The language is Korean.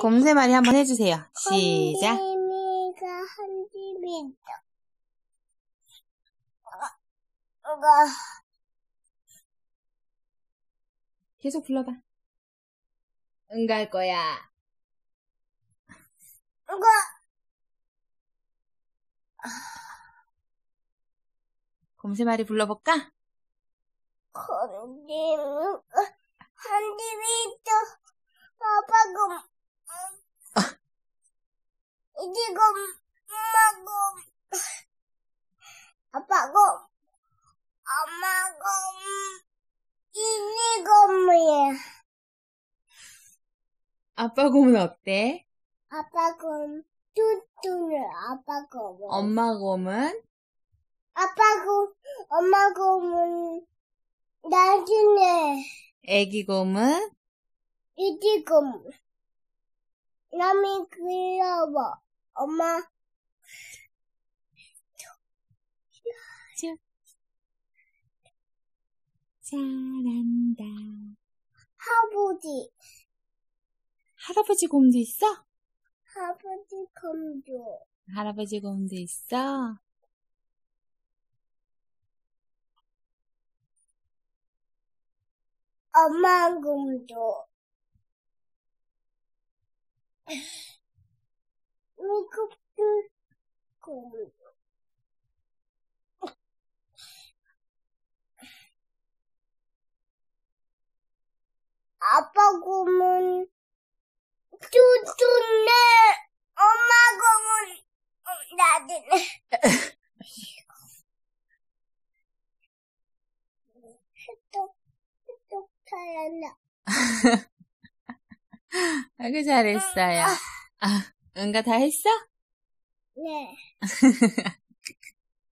곰세 마리 한번 해주세요. 시작. 건디미가 한 집이 있다. 이거, 계속 불러봐. 응 갈 거야. 이거, 곰세 마리 불러볼까? 건디미가 한 집이 있다. 아빠가, 이 지금, 엄마고, 아빠고, 엄마고, 이지금이야. 아빠 곰은 어때? 아빠 곰, 뚜뚜는 아빠 곰. 엄마 곰은? 아빠 곰, 엄마 곰은 나중에 애기 곰은? 이지 곰. 남이 귀여워. 엄마, 잘한다. 할아버지, 할아버지 곰도 있어? 할아버지 곰도. 할아버지 곰도 있어? 엄마 곰도. 아빠 곰은 뚜뚜네. 엄마 곰은 어, 나들네. 잘한다 아이고, 잘했어요. 아, 응가 다 했어? 네